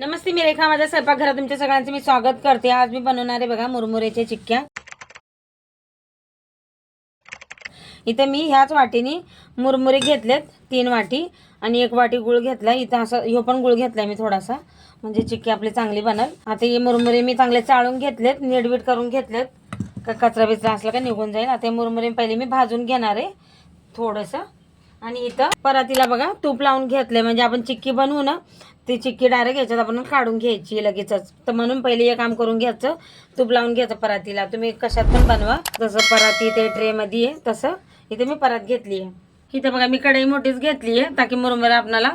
नमस्ते मी रेखा. माझ्या स्वयंपाकघरात तुमच्या सगळ्यांचं मी स्वागत करते. आज मी बनवणार आहे बघा मुरमुरेच्या चिक्क्या. इथं मी ह्याच वाटीने मुरमुरे घेतलेत तीन वाटी आणि एक वाटी गुळ घेतला इथं असं ह्यो पण गुळ घेतलाय मी थोडासा. म्हणजे चिक्की आपली चांगली बनल. आता हे मुरमुरे मी चांगले चाळून घेतलेत नीटबीट करून घेतलेत. का कचरा बिचरा असला का निघून जाईल. आता हे मुरमुरे पहिले मी भाजून घेणार आहे थोडंसं. आणि इथं परातीला बघा तूप लावून घेतलंय. म्हणजे आपण चिक्की बनवू ना ती चिक्की डायरेक्ट याच्यात आपण काढून घ्यायची लगेचच. तर म्हणून पहिले हे काम करून घ्यायचं. तूप लावून घ्यायचं परातीला. तुम्ही कशात पण बनवा. जसं पराती ते ट्रेमध्ये आहे तसं. इथे मी परात घेतली आहे. इथं बघा मी कढई मोठीच घेतली आहे ताकी मुरुमुरा आपणाला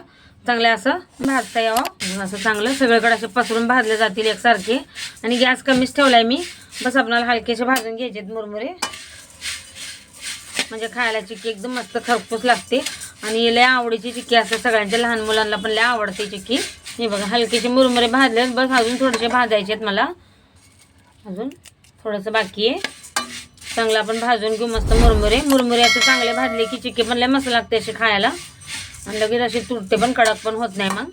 चांगलं असं भाजता यावं. असं चांगलं सगळीकडे असे पसरून भाजले जातील एकसारखे. आणि गॅस कमीच ठेवला आहे मी. बस आपणाला हलकेसे भाजून घ्यायचे मुरमुरे. म्हणजे खायला चिक्की एकदम मस्त खरपूस लागते. आणि लय आवडीची चिक्की असतात सगळ्यांच्या लहान मुलांना पण लय आवडते चिक्की. हे बघा हलकेचे मुरमुरे भाजले बस अजून थोडेसे भाजायचे आहेत मला. अजून थोडंसं बाकी आहे. चांगलं आपण भाजून घेऊ मस्त मुरमुरे. मुरमुरे असे चांगले भाजले की चिक्की पण लय मस्त लागते असे खायला. आणि लगेच असे तुटते पण कडक पण होत नाही मग.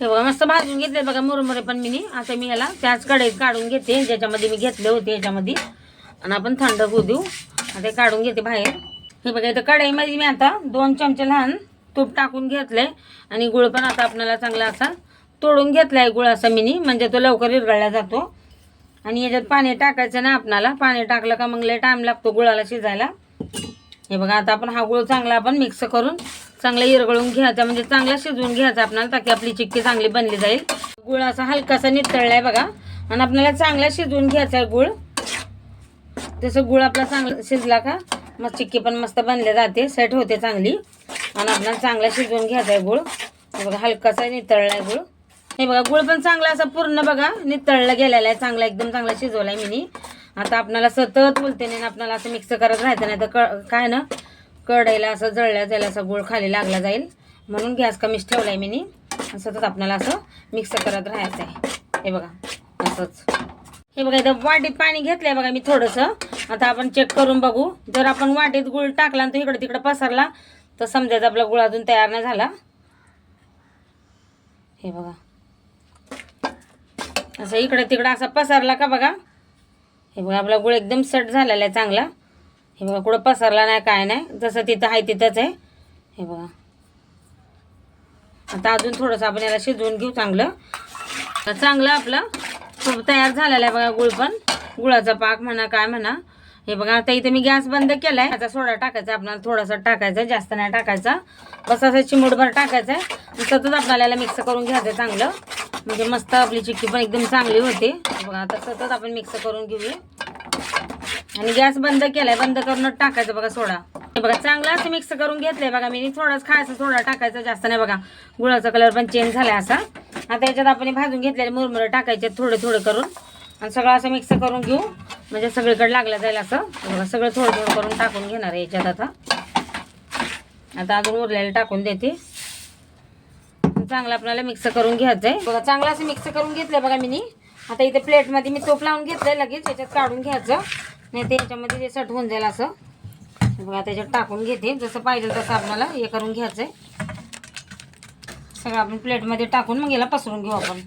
हे बघा मस्त भाजून घेतले बघा मुरमुरे पण मी. आता मी ह्याला त्याच कढईत काढून घेते. ज्याच्यामध्ये मी घेतले होते याच्यामध्ये. आणि आपण थंड होऊ देऊ. आता हे काढून घेते बाहेर. हे बघा इथं कढईमध्ये मी आता दोन चमचे लहान तूप टाकून घेतलंय आणि गुळ पण आता आपल्याला चांगला असा तोडून घेतलाय गुळ असा मिनी म्हणजे तो लवकर विरघळला जातो. आणि याच्यात पाणी टाकायचं ना आपणाला पाणी टाकलं का मग लय टाईम लागतो गुळाला शिजायला. हे बघा आता आपण हा गुळ चांगला आपण मिक्स करून चांगला इरगळून घ्यायचा म्हणजे चांगला शिजवून घ्यायचा आपल्याला ताकी आपली चिक्की चांगली बनली जाईल. गुळ असा हलकासा नितळलाय बघा आणि आपल्याला चांगला शिजवून घ्यायचा आहे गुळ. तसं गुळ आपला चांगला शिजला का मग चिक्की पण मस्त बनले जाते. सेट होते चांगली. आणि आपल्याला चांगला शिजवून घ्यायचा आहे गुळ बघा हलकासा नितळला आहे गुळ. हे बघा गुळ पण चांगला असा पूर्ण बघा नितळला गेलेला आहे. चांगला एकदम चांगला शिजवला आहे मी आता आपल्याला सतत बोलते नाही आपल्याला असं मिक्स करत राहायचं नाही तर क काय ना कढईला असं जळल्या जाईल असा गुळ खाली लागला जाईल. म्हणून गॅस कमीच ठेवला आहे मी सतत आपल्याला असं मिक्स करत राहायचं आहे हे बघा असंच. हे बघा इथं वाटीत पाणी घेतलंय बघा मी थोडंसं. आता आपण चेक करून बघू. जर आपण वाटीत गुळ टाकला आणि तो इकडे तिकडे पसरला तर समजायचं आपला गुळ अजून तयार नाही झाला. हे बघा. असं इकडे तिकडे असा पसरला का बघा. हे बघा आपला गुळ एकदम सेट झालेला आहे चांगला. हे बघा कुठं पसरला नाही काय नाही. जसं तिथं आहे तिथंच आहे. हे बघा. आता अजून थोडंसं आपण याला शिजवून घेऊ चांगलं. चांगलं आपलं तयार झालेला आहे बघा गुळ पण. गुळाचा पाक म्हणा काय म्हणा. हे बघा आता इथे मी गॅस बंद केलाय. आता सोडा टाकायचा आपल्याला थोडासा टाकायचा जास्त नाही टाकायचा. बस असं चिमूटभर टाकायचं. आहे सतत आपल्याला याला मिक्स करून घ्यायचं चांगलं. म्हणजे मस्त आपली चिक्की पण एकदम चांगली होते. बघा आता सतत आपण मिक्स करून घेऊया. आणि गॅस बंद केलाय बंद करूनच टाकायचं बघा सोडा. हे बघा चांगला असं मिक्स करून घेतलंय बघा मी. थोडाच खायचा सोडा टाकायचा जास्त नाही बघा. गुळाचा कलर पण चेंज झालाय असा. आता याच्यात आपण भाजून घेतलेले मुरमुरे टाकायचे थोडे थोडे करून. आणि सगळं असं मिक्स करून घेऊ. म्हणजे सगळीकडे लागलं जाईल असं. बघा सगळं थोडं थोडं करून टाकून घेणार आहे याच्यात आता. आता अजून उरलेलं टाकून देते. चांगलं आपल्याला मिक्स करून घ्यायचं आहे. बघा चांगलं असं मिक्स करून घेतलं बघा मी आता इथे प्लेटमध्ये मी तोप लावून घेतलंय लगेच. याच्यात काढून घ्यायचं. नाही ते याच्यामध्ये ते सट होऊन जाईल असं. बघा त्याच्यात टाकून घेते. जसं पाहिजे तसं आपल्याला हे करून घ्यायचं आहे. सगळं आपण प्लेटमध्ये टाकून मग याला पसरून घेऊ आपण.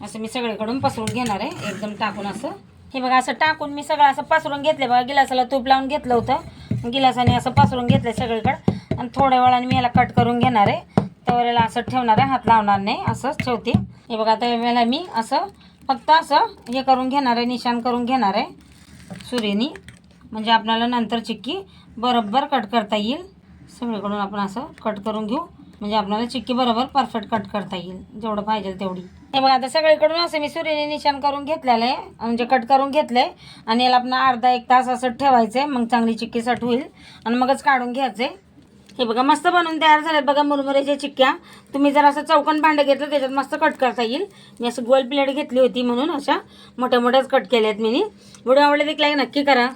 असं मी सगळीकडून पसरून घेणार आहे एकदम टाकून असं. हे बघा असं टाकून मी सगळं असं पसरून घेतलं बघा गिलासाला तूप लावून घेतलं होतं. गिलासाने असं पसरून घेतलं सगळीकडं. आणि थोड्या वेळाने मी याला कट करून घेणार आहे. त्यावेळेला असं ठेवणार आहे हात लावणार नाही असंच ठेवते हे बघा त्यावेळेला मी असं फक्त असं हे करून घेणार आहे निशाण करून घेणार आहे. सुरीनी म्हणजे आपल्याला नंतर चिक्की बरोबर कट करता येईल. सगळीकडून आपण असं कट करून घेऊ. म्हणजे आपल्याला चिक्की बरोबर परफेक्ट कट करता येईल. जेवढं पाहिजे तेवढी. हे बघा आता सगळीकडून असं मी सुरीने निशाण करून घेतलेलं आहे. म्हणजे कट करून घेतलंय. आणि याला आपण अर्धा एक तास असं ठेवायचं आहे मग चांगली चिक्की सट होईल. आणि मगच काढून घ्यायचं आहे हे बघा मस्त बनवून तयार झाल्यात बघा मुरमुऱ्याच्या चिक्क्या. तुम्ही जर असं चौकन भांडं घेतलं त्याच्यात मस्त कट करता येईल. मी असं गोल प्लेट घेतली होती म्हणून अशा मोठ्या मोठ्याच कट केल्यात मी व्हिडिओ आवडले देखील नक्की करा.